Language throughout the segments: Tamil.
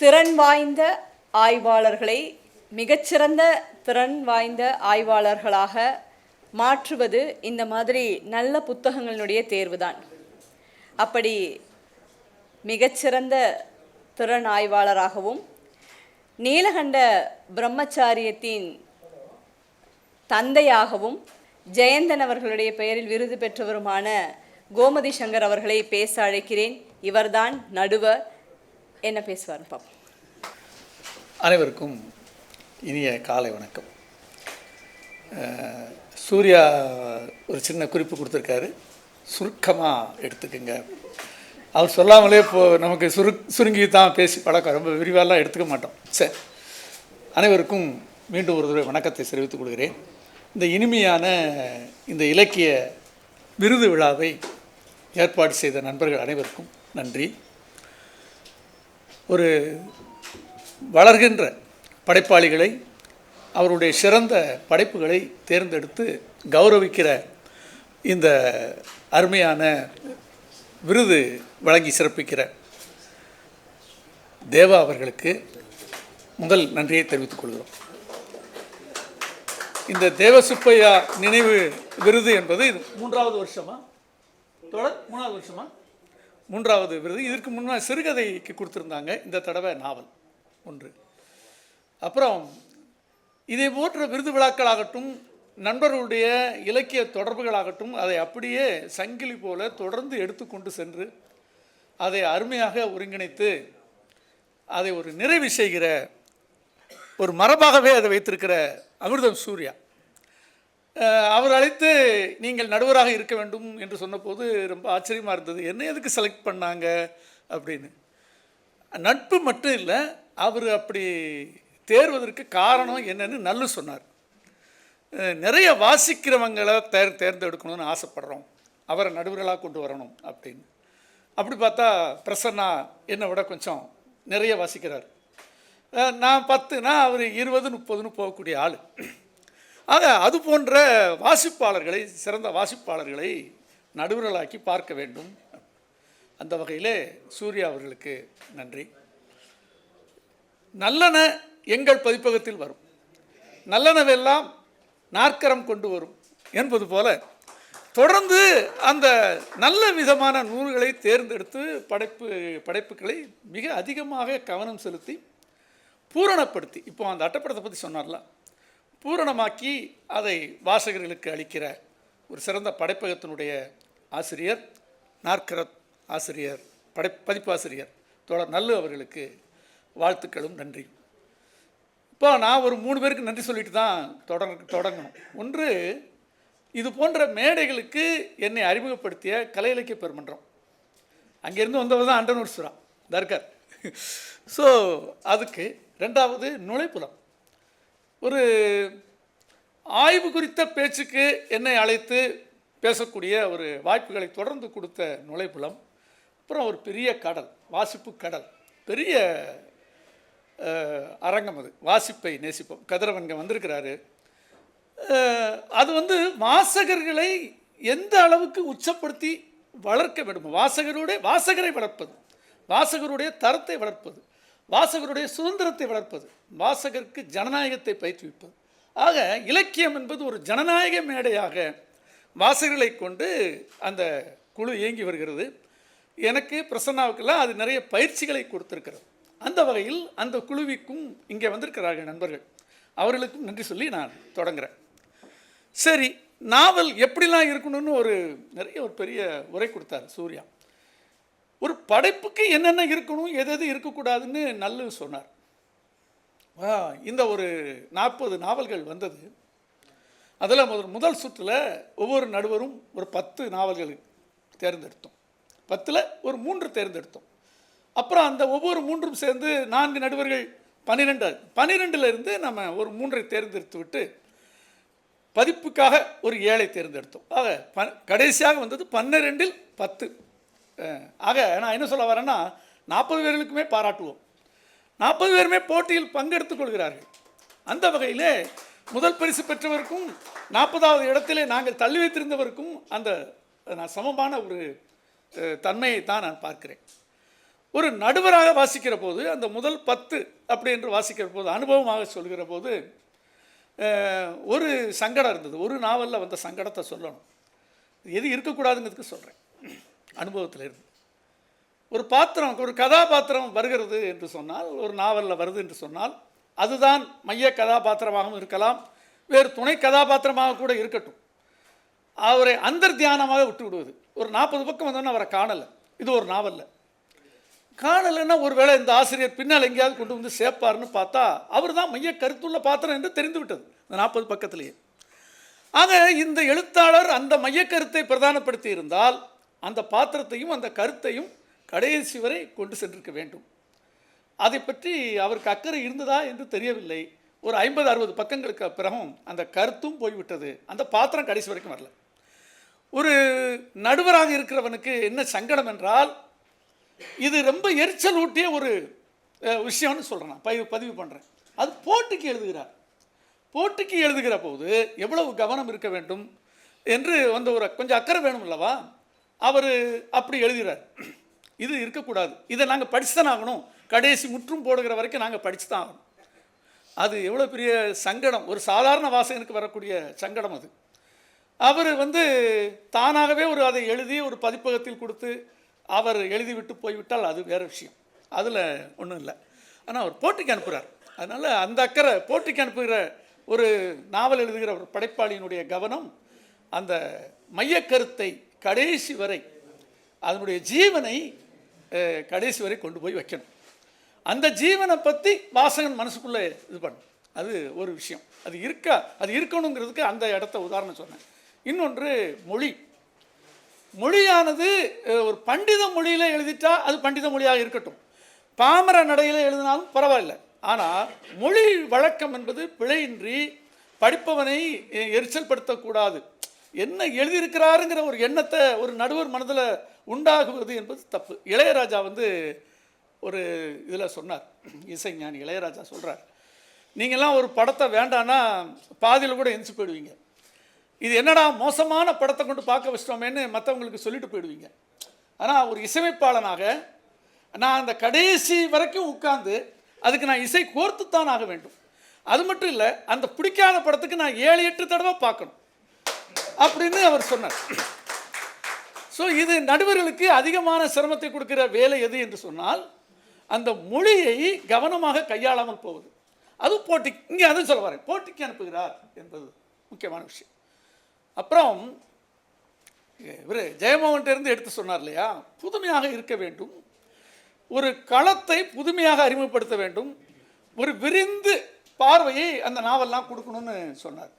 திறன் வாய்ந்த ஆய்வாளர்களை மிகச்சிறந்த திறன் வாய்ந்த ஆய்வாளர்களாக மாற்றுவது இந்த மாதிரி நல்ல புத்தகங்களினுடைய தேர்வு தான் அப்படி மிகச்சிறந்த திறன் ஆய்வாளராகவும் நீலகண்ட பிரம்மச்சாரியத்தின் தந்தையாகவும் ஜெயந்தன் அவர்களுடைய பெயரில் விருது பெற்றவருமான கோமதி சங்கர் அவர்களை பேச அழைக்கிறேன். இவர்தான் நடுவர். என்ன பேசுவார் பாப்போம் அனைவருக்கும் இனிய காலை வணக்கம். சூர்யா ஒரு சின்ன குறிப்பு கொடுத்துருக்காரு. சுருக்கமாக எடுத்துக்கோங்க. அவர் சொல்லாமலே இப்போ நமக்கு சுரு சுருங்கி தான் பேசி பழக்கம். ரொம்ப விரிவாலாம் எடுத்துக்க மாட்டோம். சரி அனைவருக்கும் மீண்டும் ஒரு தடவை வணக்கத்தை தெரிவித்துக் கொள்கிறேன். இந்த இனிமையான இந்த இலக்கிய விருது விழாவை ஏற்பாடு செய்த நண்பர்கள் அனைவருக்கும் நன்றி. ஒரு வளர்கின்ற படைப்பாளிகளை அவருடைய சிறந்த படைப்புகளை தேர்ந்தெடுத்து கௌரவிக்கிற இந்த அருமையான விருது வழங்கி சிறப்பிக்கிற தேவா அவர்களுக்கு முதல் நன்றியை தெரிவித்துக் கொள்கிறோம். இந்த தேவசுப்பையா நினைவு விருது என்பது இது மூன்றாவது வருஷமா? தொடர் மூணாவது வருஷமா? மூன்றாவது விருது. இதற்கு முன்னால் சிறுகதைக்கு கொடுத்துருந்தாங்க இந்த தடவை நாவல் ஒன்று. அப்புறம் இதை போன்ற விருது விழாக்களாகட்டும் நண்பர்களுடைய இலக்கிய தொடர்புகளாகட்டும் அதை அப்படியே சங்கிலி போல தொடர்ந்து எடுத்துக்கொண்டு சென்று அதை அருமையாக ஒருங்கிணைத்து அதை ஒரு நிறைவு செய்கிற ஒரு மரபாகவே அதை வைத்திருக்கிற அமிர்தம் சூர்யா. அவர் அழைத்து நீங்கள் நடுவராக இருக்க வேண்டும் என்று சொன்னபோது ரொம்ப ஆச்சரியமாக இருந்தது. என்ன எதுக்கு செலக்ட் பண்ணாங்க? அப்படின்னு. நட்பு மட்டும் இல்லை அவர் அப்படி தேர்வதற்கு காரணம் என்னன்னு நல்லு சொன்னார். நிறைய வாசிக்கிறவங்களை தேர் தேர்ந்தெடுக்கணும்னு ஆசைப்படுறோம். அவரை நடுவர்களாக கொண்டு வரணும் அப்படின்னு. அப்படி பார்த்தா பிரசன்னா என்னை விட கொஞ்சம் நிறைய வாசிக்கிறார். நான் பத்துனா அவர் இருபது முப்பதுன்னு போகக்கூடிய ஆள். ஆக அது போன்ற வாசிப்பாளர்களை சிறந்த வாசிப்பாளர்களை நடுவர்களாக்கி பார்க்க வேண்டும். அந்த வகையிலே சூர்யா அவர்களுக்கு நன்றி. நல்லன எங்கள் பதிப்பகத்தில் வரும். நல்லனவெல்லாம் நாற்கரம் கொண்டு வரும் என்பது போல தொடர்ந்து அந்த நல்ல விதமான நூல்களை தேர்ந்தெடுத்து படைப்பு படைப்புகளை மிக அதிகமாக கவனம் செலுத்தி பூரணப்படுத்தி இப்போ அந்த அட்டப்படத்தை பற்றி சொன்னார்ல? பூரணமாக்கி அதை வாசகர்களுக்கு அளிக்கிற ஒரு சிறந்த படைப்பகத்தினுடைய ஆசிரியர் நாற்கரத் ஆசிரியர் படை பதிப்பாசிரியர் தொடர் நல்லு அவர்களுக்கு வாழ்த்துக்களும் நன்றியும் இப்போ நான் ஒரு மூணு பேருக்கு நன்றி சொல்லிட்டு தான் தொடங்க தொடங்கணும். ஒன்று இது போன்ற மேடைகளுக்கு என்னை அறிமுகப்படுத்திய கலை இலக்கிய பெருமன்றம். அங்கேருந்து வந்தவர் தான் அண்டனூர் சுரா தர்கர். ஸோ அதுக்கு ரெண்டாவது நுழைப்புலம் ஒரு ஆய்வு குறித்த பேச்சுக்கு என்னை அழைத்து பேசக்கூடிய ஒரு வாய்ப்புகளை தொடர்ந்து கொடுத்த நுழைப்புலம் அப்புறம் ஒரு பெரிய கடல் வாசிப்பு கடல் பெரிய அரங்கம் அது வாசிப்பை நேசிப்போம். கதிரவன்க வந்திருக்கிறாரு. அது வந்து வாசகர்களை எந்த அளவுக்கு உச்சப்படுத்தி வளர்க்க வேண்டும்? வாசகருடைய வாசகரை வளர்ப்பது வாசகருடைய தரத்தை வளர்ப்பது. வாசகருடைய சுதந்திரத்தை வளர்ப்பது வாசகருக்கு ஜனநாயகத்தை பயிற்றுவிப்பது. ஆக இலக்கியம் என்பது ஒரு ஜனநாயக மேடையாக வாசகர்களை கொண்டு அந்த குழு இயங்கி வருகிறது. எனக்கு பிரசன்னாவுக்கெல்லாம் அது நிறைய பயிற்சிகளை கொடுத்துருக்கிறது. அந்த வகையில் அந்த குழுவிற்கும் இங்கே வந்திருக்கிறார்கள் நண்பர்கள். அவர்களுக்கும் நன்றி சொல்லி நான் தொடங்குறேன். சரி நாவல் எப்படிலாம் இருக்கணும்னு ஒரு நிறைய ஒரு பெரிய உரை கொடுத்தார் சூர்யா. ஒரு படைப்புக்கு என்னென்ன இருக்கணும் எது எது இருக்கக்கூடாதுன்னு நல்லு சொன்னார். இந்த ஒரு நாற்பது நாவல்கள் வந்தது. அதில் முதல் முதல் சுற்றில் ஒவ்வொரு நடுவரும் ஒரு பத்து நாவல்கள் தேர்ந்தெடுத்தோம். பத்தில் ஒரு மூன்று தேர்ந்தெடுத்தோம். அப்புறம் அந்த ஒவ்வொரு மூன்றும் சேர்ந்து நான்கு நடுவர்கள் பன்னிரெண்டு பன்னிரெண்டுலேருந்து நம்ம ஒரு மூன்றை தேர்ந்தெடுத்து விட்டு பதிப்புக்காக ஒரு ஏழை தேர்ந்தெடுத்தோம். ஆக ப கடைசியாக வந்தது பன்னிரெண்டில் பத்து. ஆக நான் என்ன சொல்ல வரேன்னா நாற்பது பேர்களுக்குமே பாராட்டுவோம். நாற்பது பேருமே போட்டியில் பங்கெடுத்துக் கொள்கிறார்கள். அந்த வகையிலே முதல் பரிசு பெற்றவருக்கும் நாற்பதாவது இடத்திலே நாங்கள் தள்ளி வைத்திருந்தவருக்கும் அந்த நான் சமமான ஒரு தன்மையை தான் நான் பார்க்கிறேன். ஒரு நடுவராக வாசிக்கிற போது அந்த முதல் பத்து அப்படி என்று வாசிக்கிற போது அனுபவமாக சொல்கிற போது ஒரு சங்கடம் இருந்தது. ஒரு நாவலில் வந்த சங்கடத்தை சொல்லணும். எது இருக்கக்கூடாதுங்கிறதுக்கு சொல்கிறேன் அனுபவத்தில் இருந்து. ஒரு பாத்திரம் ஒரு கதாபாத்திரம் வருகிறது என்று சொன்னால் ஒரு நாவலில் வருது என்று சொன்னால் அதுதான் மைய கதாபாத்திரமாகவும் இருக்கலாம் வேறு துணை கதாபாத்திரமாக கூட இருக்கட்டும். அவரை அந்தர்தியானமாக விட்டு விடுவது ஒரு நாற்பது பக்கம் வந்தோன்னே அவரை காணலை. இது ஒரு நாவலில். காணலைன்னா ஒருவேளை இந்த ஆசிரியர் பின்னால் எங்கேயாவது கொண்டு வந்து சேர்ப்பார்னு பார்த்தா அவர் தான் மைய கருத்துள்ள பாத்திரம் என்று தெரிந்து விட்டது இந்த நாற்பது பக்கத்திலேயே. ஆக இந்த எழுத்தாளர் அந்த மையக்கருத்தை பிரதானப்படுத்தி இருந்தால் அந்த பாத்திரத்தையும் அந்த கருத்தையும் கடைசி வரை கொண்டு சென்றிருக்க வேண்டும். அதை பற்றி அவருக்கு அக்கறை இருந்ததா என்று தெரியவில்லை. ஒரு ஐம்பது அறுபது பக்கங்களுக்கு பிறகும் அந்த கருத்தும் போய்விட்டது. அந்த பாத்திரம் கடைசி வரைக்கும் வரல. ஒரு நடுவராக இருக்கிறவனுக்கு என்ன சங்கடம் என்றால் இது ரொம்ப எரிச்சல் ஊட்டிய ஒரு விஷயம்னு சொல்கிறேன் நான் பதிவு பதிவு பண்ணுறேன் அது போட்டிக்கு எழுதுகிறார். போட்டிக்கு எழுதுகிற போது எவ்வளவு கவனம் இருக்க வேண்டும் என்று வந்து ஒரு கொஞ்சம் அக்கறை வேணும் அல்லவா? அவர் அப்படி எழுதுகிறார் இது இருக்கக்கூடாது. இதை நாங்கள் படித்து தான் ஆகணும் கடைசி முற்றும் போடுகிற வரைக்கும் நாங்கள் படித்து தான் ஆகணும். அது எவ்வளோ பெரிய சங்கடம். ஒரு சாதாரண வாசகனுக்கு வரக்கூடிய சங்கடம் அது. அவர் வந்து தானாகவே ஒரு அதை எழுதி ஒரு பதிப்பகத்தில் கொடுத்து அவர் எழுதிவிட்டு போய்விட்டால் அது வேறு விஷயம். அதில் ஒன்றும் இல்லை. ஆனால் அவர் போட்டிக்கு அனுப்புகிறார் அதனால் அந்த அக்கறை போட்டிக்கு அனுப்புகிற ஒரு நாவல் எழுதுகிற ஒரு படைப்பாளியினுடைய கவனம் அந்த மையக்கருத்தை கடைசி வரை அதனுடைய ஜீவனை கடைசி வரை கொண்டு போய் வைக்கணும். அந்த ஜீவனை பற்றி வாசகன் மனசுக்குள்ளே இது பண்ணும் அது ஒரு விஷயம். அது இருக்கா அது இருக்கணுங்கிறதுக்கு அந்த இடத்த உதாரணம் சொன்னேன். இன்னொன்று மொழி. மொழியானது ஒரு பண்டித மொழியில் எழுதிட்டா அது பண்டித மொழியாக இருக்கட்டும். பாமர நடையில் எழுதினாலும் பரவாயில்ல. ஆனால் மொழி வழக்கம் என்பது பிழையின்றி படிப்பவனை எரிச்சல் படுத்தக்கூடாது என்ன எழுதியிருக்கிறாருங்கிற ஒரு எண்ணத்தை ஒரு நடுவர் மனதில் உண்டாகுவது என்பது தப்பு. இளையராஜா வந்து ஒரு இதில் சொன்னார். இசைஞானி இளையராஜா சொல்கிறார் நீங்கள்லாம் ஒரு படத்தை வேண்டான்னா பாதியில் கூட எந்திச்சு போயிடுவீங்க. இது என்னடா மோசமான படத்தை கொண்டு பார்க்க வச்சிட்டோமேன்னு மற்றவங்களுக்கு சொல்லிட்டு போயிடுவீங்க. ஆனால் ஒரு இசையமைப்பாளனாக நான் அந்த கடைசி வரைக்கும் உட்கார்ந்து அதுக்கு நான் இசை கோர்த்துத்தான் ஆக வேண்டும். அது மட்டும் இல்லை அந்த பிடிக்காத படத்துக்கு நான் ஏழு எட்டு தடவை பார்க்கணும். அப்படின்னு அவர் சொன்னார். ஸோ இது நடுவர்களுக்கு அதிகமான சிரமத்தை கொடுக்கிற வேலை எது என்று சொன்னால் அந்த மொழியை கவனமாக கையாளாமல் போவது. அது போட்டி இங்கே அது சொல்ல வரேன். போட்டிக்கு அனுப்புகிறார் என்பது முக்கியமான விஷயம். அப்புறம் இவர் ஜெயமோகன்ட்ட இருந்து எடுத்து சொன்னார் இல்லையா? புதுமையாக இருக்க வேண்டும். ஒரு களத்தை புதுமையாக அறிமுகப்படுத்த வேண்டும். ஒரு விரிந்து பார்வையை அந்த நாவல்லாம் கொடுக்கணும்னு சொன்னார்.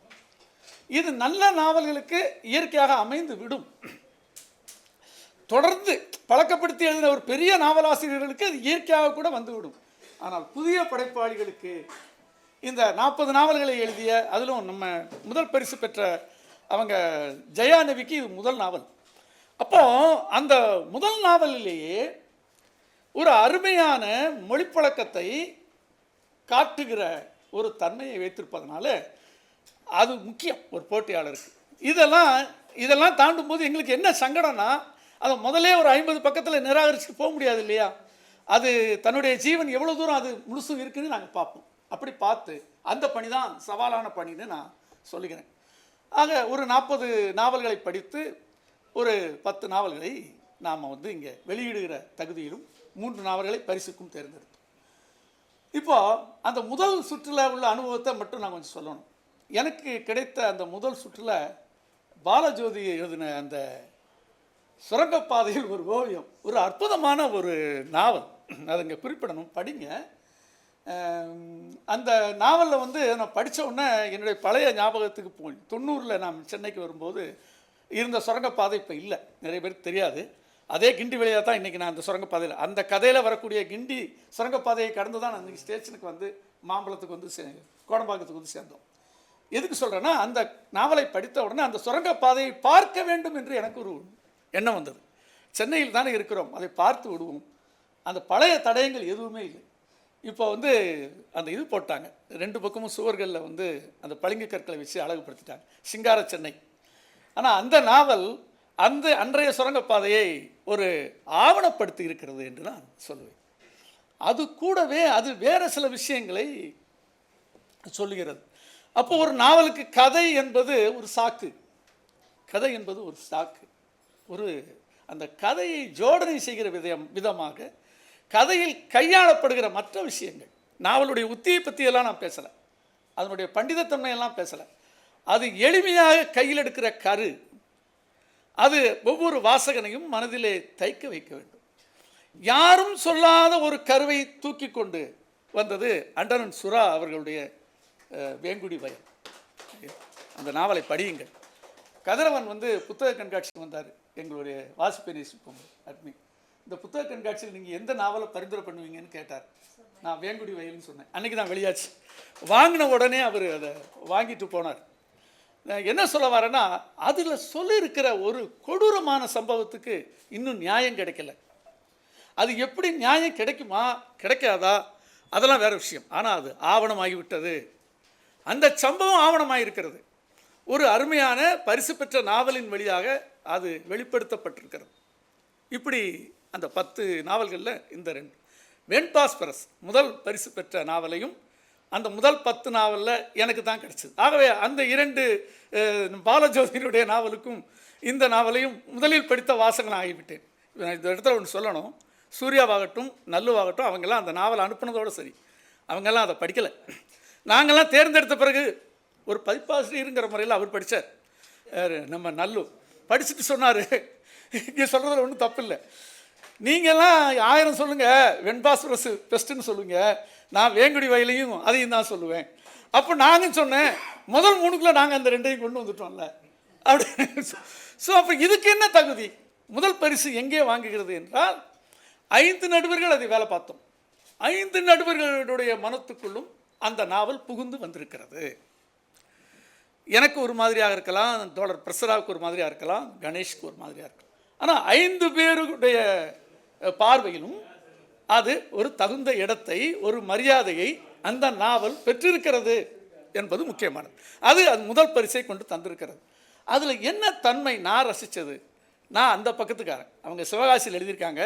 இது நல்ல நாவல்களுக்கு இயற்கையாக அமைந்து விடும். தொடர்ந்து பழக்கப்படுத்தி எழுதின ஒரு பெரிய நாவலாசிரியர்களுக்கு அது இயற்கையாக கூட வந்துவிடும். ஆனால் புதிய படைப்பாளிகளுக்கு இந்த நாற்பது நாவல்களை எழுதிய அதிலும் நம்ம முதல் பரிசு பெற்ற அவங்க ஜெயா நவிக்கு இது முதல் நாவல். அப்போ அந்த முதல் நாவலிலேயே ஒரு அருமையான மொழிப்பழக்கத்தை காட்டுகிற ஒரு தன்மையை வைத்திருப்பதனால அது முக்கியம் ஒரு போட்டியாளருக்கு. இதெல்லாம் இதெல்லாம் தாண்டும் போது எங்களுக்கு என்ன சங்கடம்னா அதை முதலே ஒரு ஐம்பது பக்கத்தில் நிராகரிச்சுட்டு போக முடியாது இல்லையா? அது தன்னுடைய ஜீவன் எவ்வளோ தூரம் அது முழுசும் இருக்குன்னு நாங்கள் பார்ப்போம். அப்படி பார்த்து அந்த பணி தான் சவாலான பணின்னு நான் சொல்லுகிறேன். ஆக ஒரு நாற்பது நாவல்களை படித்து ஒரு பத்து நாவல்களை நாம் வந்து இங்கே வெளியிடுகிற தகுதியிலும் மூன்று நாவல்களை பரிசுக்கும் தேர்ந்தெடுத்தோம். இப்போது அந்த முதல் சுற்றில் உள்ள அனுபவத்தை மட்டும் நான் கொஞ்சம் சொல்லணும். எனக்கு கிடைத்த அந்த முதல் சுற்றில் பாலஜோதி எழுதின அந்த சுரங்கப்பாதையில் ஒரு ஓவியம் ஒரு அற்புதமான ஒரு நாவல். அதை இங்கே குறிப்பிடணும் படிங்க. அந்த நாவலில் வந்து நான் படித்த உடனே என்னுடைய பழைய ஞாபகத்துக்கு போய் தொண்ணூறில் நான் சென்னைக்கு வரும்போது இருந்த சுரங்கப்பாதை இப்போ இல்லை நிறைய பேருக்கு தெரியாது. அதே கிண்டி வழியாக தான் இன்றைக்கி நான் அந்த சுரங்கப்பாதையில் அந்த கதையில் வரக்கூடிய கிண்டி சுரங்கப்பாதையை கடந்து தான் நான் இன்றைக்கி ஸ்டேஷனுக்கு வந்து மாம்பழத்துக்கு வந்து சே கோடம்பாக்கத்துக்கு வந்து சேர்ந்தோம். எதுக்கு சொல்கிறேன்னா அந்த நாவலை படித்த உடனே அந்த சுரங்கப்பாதையை பார்க்க வேண்டும் என்று எனக்கு ஒரு எண்ணம் வந்தது. சென்னையில் தானே இருக்கிறோம் அதை பார்த்து விடுவோம். அந்த பழைய தடயங்கள் எதுவுமே இல்லை. இப்போ வந்து அந்த இது போட்டாங்க. ரெண்டு பக்கமும் சுவர்களில் வந்து அந்த பளிங்கு கற்களை வச்சு அழகுபடுத்திட்டாங்க. சிங்கார சென்னை. ஆனால் அந்த நாவல் அந்த அன்றைய சுரங்கப்பாதையை ஒரு ஆவணப்படுத்தி இருக்கிறது என்று நான் சொல்லுவேன். அது கூடவே அது வேறு சில விஷயங்களை சொல்லுகிறது. அப்போ ஒரு நாவலுக்கு கதை என்பது ஒரு சாக்கு. கதை என்பது ஒரு சாக்கு. ஒரு அந்த கதையை ஜோடனை செய்கிற விதம் விதமாக கதையில் கையாளப்படுகிற மற்ற விஷயங்கள். நாவலுடைய உத்தியை பற்றியெல்லாம் நான் பேசலை. அதனுடைய பண்டிதத்தன்மையெல்லாம் பேசலை. அது எளிமையாக கையில் எடுக்கிற கரு. அது ஒவ்வொரு வாசகனையும் மனதிலே தைக்க வைக்க வேண்டும். யாரும் சொல்லாத ஒரு கருவை தூக்கி கொண்டு வந்தது அண்டரன் சுரா அவர்களுடைய வேங்குடி வயல் அந்த நாவலை படியுங்கள். கதிரவன் வந்து புத்தக கண்காட்சிக்கு வந்தார். எங்களுடைய வாசிப்பை நேசிப்போம் அட்மி இந்த புத்தக கண்காட்சியில் நீங்கள் எந்த நாவலை பரிந்துரை பண்ணுவீங்கன்னு கேட்டார். நான் வேங்குடி வயல்னு சொன்னேன். அன்றைக்கி தான் வெளியாச்சு. வாங்கின உடனே அவர் அதை வாங்கிட்டு போனார். என்ன சொல்ல வரேன்னா அதில் சொல்லியிருக்கிற ஒரு கொடூரமான சம்பவத்துக்கு இன்னும் நியாயம் கிடைக்கல. அது எப்படி நியாயம் கிடைக்குமா கிடைக்காதா அதெல்லாம் வேறு விஷயம். ஆனால் அது ஆவணமாகிவிட்டது. அந்த சம்பவம் ஆவணமாக இருக்கிறது ஒரு அருமையான பரிசு பெற்ற நாவலின் வழியாக அது வெளிப்படுத்தப்பட்டிருக்கிறது. இப்படி அந்த பத்து நாவல்களில் இந்த ரெண்டு. வெண்பாஸ்பரஸ் முதல் பரிசு பெற்ற நாவலையும் அந்த முதல் பத்து நாவலில் எனக்கு தான் கிடைச்சது. ஆகவே அந்த இரண்டு அஹ், பாலஜோதியினுடைய நாவலுக்கும் இந்த நாவலையும் முதலில் படித்த வாசகன் ஆகிவிட்டேன் நான் இந்த இடத்துல ஒன்று சொல்லணும். சூர்யாவாகட்டும் நல்லுவாகட்டும் அவங்கெல்லாம் அந்த நாவல் அனுப்புனதோடு சரி. அவங்கெல்லாம் அதை படிக்கலை. நாங்கள்லாம் தேர்ந்தெடுத்த பிறகு ஒரு பதிப்பாசிரியருங்கிற முறையில் அவர் படித்தார் நம்ம நல்லு. படிச்சுட்டு சொன்னார். இங்கே சொல்கிறதுல ஒன்றும் தப்பு இல்லை நீங்கள்லாம் ஆயிரம் சொல்லுங்கள் வெண்பாஸ்பரஸ் பெஸ்ட்டுன்னு சொல்லுங்கள் நான் வேங்குடி வயலையும் அதையும் தான் சொல்லுவேன். அப்போ நானும் சொன்னேன் முதல் மூணுக்குள்ளே நாங்கள் அந்த ரெண்டையும் கொண்டு வந்துட்டோம்ல. அப்படி ஸோ அப்போ இதுக்கு என்ன தகுதி? முதல் பரிசு எங்கே வாங்குகிறது என்றால் ஐந்து நடுவர்கள் அதை வேலை பார்த்தோம். ஐந்து நடுவர்களுடைய மனத்துக்குள்ளும் அந்த நாவல் புகுந்து வந்திருக்கிறது. எனக்கு ஒரு மாதிரியாக இருக்கலாம் தோழர் பிரசராவுக்கு ஒரு மாதிரியாக இருக்கலாம் கணேஷ்க்கு ஒரு மாதிரியாக இருக்கலாம். ஆனால் ஐந்து பேருடைய பார்வையிலும் அது ஒரு தகுந்த இடத்தை ஒரு மரியாதையை அந்த நாவல் பெற்றிருக்கிறது என்பது முக்கியமானது. அது அது முதல் பரிசை கொண்டு தந்திருக்கிறது. அதில் என்ன தன்மை நான் ரசித்தது நான் அந்த பக்கத்துக்காரன். அவங்க சிவகாசியில் எழுதியிருக்காங்க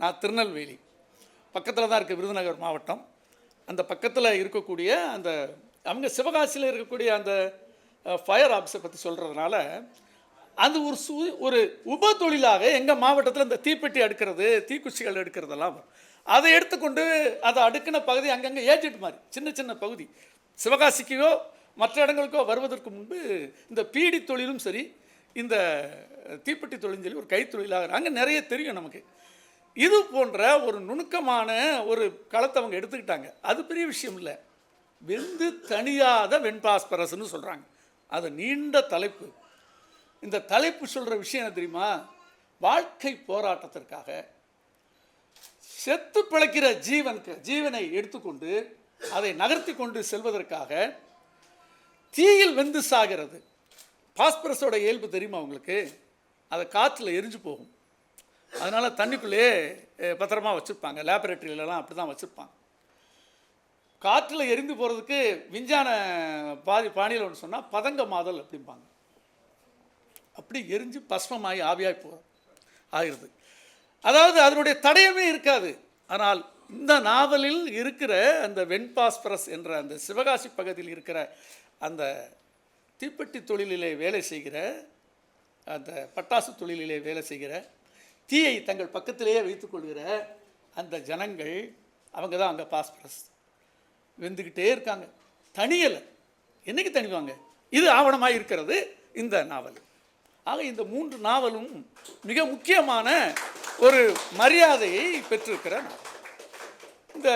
நான் திருநெல்வேலி. பக்கத்தில் தான் இருக்குது விருதுநகர் மாவட்டம். அந்த பக்கத்தில் இருக்கக்கூடிய அந்த அவங்க சிவகாசியில் இருக்கக்கூடிய அந்த ஃபயர் ஆப்ஸை பற்றி சொல்கிறதுனால அது ஒரு சு ஒரு உப தொழிலாக எங்கள் மாவட்டத்தில் இந்த தீப்பெட்டி அடுக்கிறது தீக்குச்சிகள் எடுக்கிறதெல்லாம் அதை எடுத்துக்கொண்டு அதை அடுக்கின பகுதி அங்கங்கே ஏஜென்ட் மாதிரி சின்ன சின்ன பகுதி. சிவகாசிக்கோ மற்ற இடங்களுக்கோ வருவதற்கு முன்பு இந்த பீடி தொழிலும் சரி இந்த தீப்பெட்டி தொழிலும் சரி ஒரு கைத்தொழிலாக அங்கே நிறைய தெரியும் நமக்கு. இது போன்ற ஒரு நுணுக்கமான ஒரு களத்தை அவங்க எடுத்துக்கிட்டாங்க. அது பெரிய விஷயம் இல்லை. வெந்து தனியாத வெண்பாஸ்பரஸ்னு சொல்கிறாங்க அது நீண்ட தலைப்பு. இந்த தலைப்பு சொல்கிற விஷயம் என்ன தெரியுமா? வாழ்க்கை போராட்டத்திற்காக செத்து பிழைக்கிற ஜீவனுக்கு ஜீவனை எடுத்துக்கொண்டு அதை நகர்த்தி கொண்டு செல்வதற்காக தீயில் வெந்து சாகிறது. பாஸ்பரஸோட இயல்பு தெரியுமா உங்களுக்கு? அதை காற்றில் எரிஞ்சு போகும். அதனால் தண்ணிக்குள்ளேயே பத்திரமா வச்சுருப்பாங்க. லேபரேட்டரியிலலாம் அப்படி தான் வச்சுருப்பாங்க. காற்றில் எரிந்து போகிறதுக்கு விஞ்ஞான பாதி பாணியில் ஒன்று சொன்னால் பதங்க மாதல் அப்படிம்பாங்க. அப்படி எரிஞ்சு பஸ்மமாகி ஆவியாகி போ ஆகிறது. அதாவது அதனுடைய தடயமே இருக்காது. ஆனால் இந்த நாவலில் இருக்கிற அந்த வெண்பாஸ்பரஸ் என்ற அந்த சிவகாசி பகுதியில் இருக்கிற அந்த தீப்பெட்டி தொழிலிலே வேலை செய்கிற அந்த பட்டாசு தொழிலிலே வேலை செய்கிற தீயை தங்கள் பக்கத்திலேயே வைத்துக்கொள்கிற அந்த ஜனங்கள் அவங்க தான் அங்கே பாஸ்பரஸ் வெந்துக்கிட்டே இருக்காங்க. தனியலை என்னைக்கு தணிவாங்க? இது ஆவணமாக இருக்கிறது இந்த நாவல். ஆக இந்த மூன்று நாவலும் மிக முக்கியமான ஒரு மரியாதையை பெற்றிருக்கிற நாவல். இந்த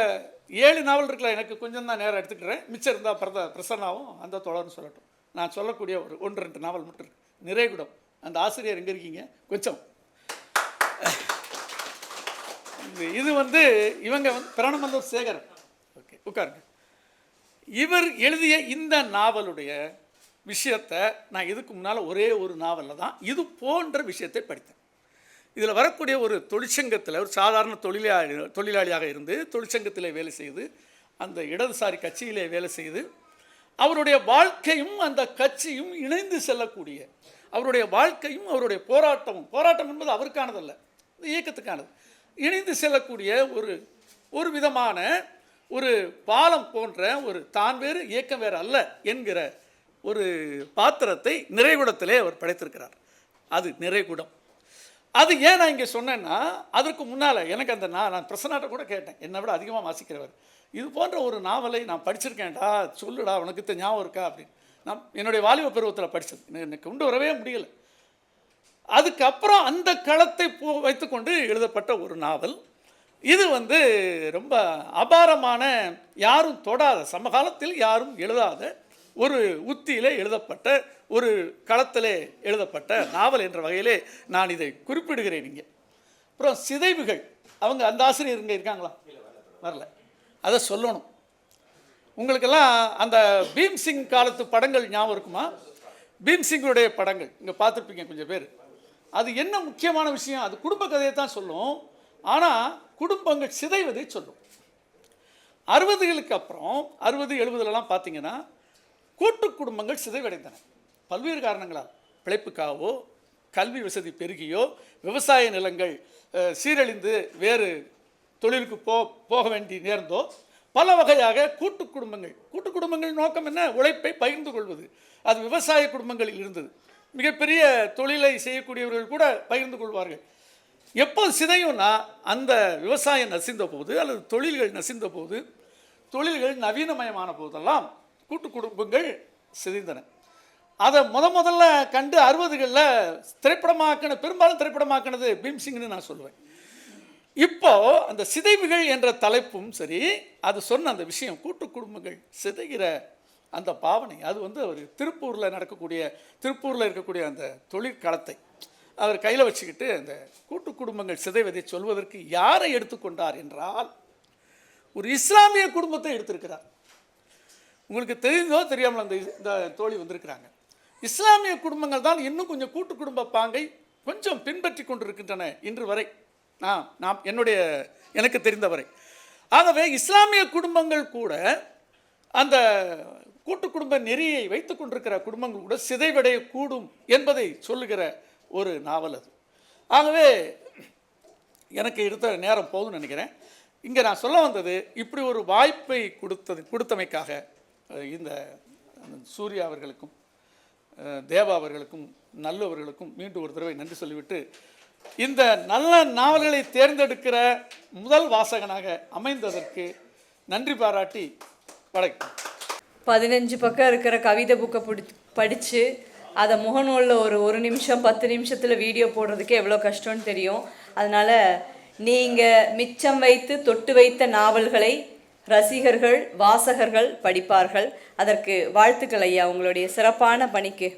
ஏழு நாவல் இருக்கல எனக்கு கொஞ்சம் தான் நேரம் எடுத்துக்கிறேன். மிச்சம் இருந்தால் பிரத பிரசன்னாவும் அந்த தொடர்னு சொல்லட்டும். நான் சொல்லக்கூடிய ஒரு ஒன்று ரெண்டு நாவல் மட்டும் இருக்கு. நிறைகுடம். அந்த ஆசிரியர் எங்கே இருக்கீங்க? கொஞ்சம். இது- இது வந்து இவங்க வந்து பிரணமந்தர் சேகர். ஓகே உட்காருங்க. இவர் எழுதிய இந்த நாவலுடைய விஷயத்தை நான் இதுக்கு முன்னால் ஒரே ஒரு நாவலில் தான் இது போன்ற விஷயத்தை படித்தேன். இதில் வரக்கூடிய ஒரு தொழிற்சங்கத்தில் ஒரு சாதாரண தொழிலாளி தொழிலாளியாக இருந்து தொழிற்சங்கத்தில் வேலை செய்து அந்த இடதுசாரி கட்சியிலே வேலை செய்து அவருடைய வாழ்க்கையும் அந்த கட்சியும் இணைந்து செல்லக்கூடிய அவருடைய வாழ்க்கையும் அவருடைய போராட்டமும் போராட்டம் என்பது அவருக்கானதல்ல. இயக்கத்துக்கானது. இணைந்து செல்லக்கூடிய ஒரு ஒரு விதமான ஒரு பாலம் போன்ற ஒரு தான் வேறு இயக்கம் வேறு அல்ல என்கிற ஒரு பாத்திரத்தை நிறைகுடத்திலே அவர் படைத்திருக்கிறார். அது நிறைகுடம். அது ஏன் நான் இங்கே சொன்னேன்னா அதற்கு முன்னால் எனக்கு அந்த நான் நான் பிரசனாட்ட கூட கேட்டேன். என்னை விட அதிகமாக வாசிக்கிறவர். இது போன்ற ஒரு நாவலை நான் படிச்சிருக்கேன்டா சொல்லுடா உனக்கு ஞாபகம் இருக்கா அப்படின்னு. நான் என்னுடைய வாலிப பருவத்தில் படித்தது எனக்கு- கொண்டு வரவே முடியலை. அதுக்கப்புறம் அந்த களத்தை போ வைத்துக்கொண்டு எழுதப்பட்ட ஒரு நாவல். இது வந்து ரொம்ப அபாரமான யாரும் தொடாத சமகாலத்தில் யாரும் எழுதாத ஒரு உத்தியிலே எழுதப்பட்ட ஒரு களத்திலே எழுதப்பட்ட நாவல் என்ற வகையிலே நான் இதை குறிப்பிடுகிறேன் இங்கே. அப்புறம் சிதைவுகள். அவங்க அந்த ஆசிரியர் இங்கே இருக்காங்களா? வரல. அதை சொல்லணும். உங்களுக்கெல்லாம் அந்த பீம்சிங் காலத்து படங்கள் ஞாபகம் இருக்குமா? பீம்சிங்குடைய படங்கள். இங்கே பார்த்துருப்பீங்க கொஞ்சம் பேர். அது என்ன முக்கியமான விஷயம்? அது குடும்ப கதையை தான் சொல்லும். ஆனால் குடும்பங்கள் சிதைவதை சொல்லும். அறுபதுகளுக்கு அப்புறம் அறுபது எழுபதுலலாம் பார்த்தீங்கன்னா கூட்டு குடும்பங்கள் சிதைவடைந்தன. பல்வேறு காரணங்களால். பிழைப்புக்காகவோ கல்வி வசதி பெருகியோ விவசாய நிலங்கள் சீரழிந்து வேறு தொழிலுக்கு போ போக வேண்டி நேர்ந்தோ பல வகையாக கூட்டு குடும்பங்கள். கூட்டு குடும்பங்கள் நோக்கம் என்ன? உழைப்பை பகிர்ந்து கொள்வது. அது விவசாய குடும்பங்களில் இருந்தது. மிகப்பெரிய தொழிலை செய்யக்கூடியவர்கள் கூட பகிர்ந்து கொள்வார்கள். எப்போ சிதையும்னா அந்த விவசாயம் நசிந்த போது அல்லது தொழில்கள் நசிந்த போது தொழில்கள் நவீனமயமான போதெல்லாம் கூட்டு குடும்பங்கள் சிதைந்தன. அதை முத முதல்ல கண்டு அறுபதுகளில் திரைப்படமாக்கின பெரும்பாலும் திரைப்படமாக்கினது பீம்சிங்னு நான் சொல்லுவேன். இப்போ அந்த சிதைவுகள் என்ற தலைப்பும் சரி அது சொன்ன அந்த விஷயம் கூட்டு குடும்பங்கள் சிதைகிற அந்த பாவனை. அது வந்து அவர் திருப்பூரில் நடக்கக்கூடிய திருப்பூரில் இருக்கக்கூடிய அந்த தொழிற்களத்தை அவர் கையில் வச்சுக்கிட்டு அந்த கூட்டு குடும்பங்கள் சிதைவதை சொல்வதற்கு யாரை எடுத்துக்கொண்டார் என்றால் ஒரு இஸ்லாமிய குடும்பத்தை எடுத்திருக்கிறார். உங்களுக்கு தெரிந்தோ தெரியாமல் அந்த இந்த தோழி வந்திருக்கிறாங்க. இஸ்லாமிய குடும்பங்கள் தான் இன்னும் கொஞ்சம் கூட்டு குடும்ப பாங்கை கொஞ்சம் பின்பற்றி கொண்டிருக்கின்றன இன்று வரை. நான் நான் என்னுடைய எனக்கு தெரிந்தவரை. ஆகவே இஸ்லாமிய குடும்பங்கள் கூட அந்த கூட்டு குடும்ப நெறியை வைத்துக் கொண்டிருக்கிற குடும்பங்கள் கூட சிதைவடைய கூடும் என்பதை சொல்லுகிற ஒரு நாவல் அது. ஆகவே எனக்கு எடுத்த நேரம் போதும்னு நினைக்கிறேன். இங்கே நான் சொல்ல வந்தது இப்படி ஒரு வாய்ப்பை கொடுத்தது கொடுத்தமைக்காக இந்த சூர்யா அவர்களுக்கும் தேவா அவர்களுக்கும் நல்லவர்களுக்கும் மீண்டும் ஒரு தடவை நன்றி சொல்லிவிட்டு இந்த நல்ல நாவல்களை தேர்ந்தெடுக்கிற முதல் வாசகனாக அமைந்ததற்கு நன்றி பாராட்டி வணக்கம். பதினஞ்சு பக்கம் இருக்கிற கவிதை புக்கை பிடி படித்து அதை முகநூலில் ஒரு ஒரு நிமிஷம் பத்து நிமிஷத்தில் வீடியோ போடுறதுக்கே எவ்வளோ கஷ்டம்னு தெரியும். அதனால் நீங்கள் மிச்சம் வைத்து தொட்டு வைத்த நாவல்களை ரசிகர்கள் வாசகர்கள் படிப்பார்கள். அதற்கு வாழ்த்துக்கள் ஐயா. உங்களுடைய சிறப்பான பணிக்கு.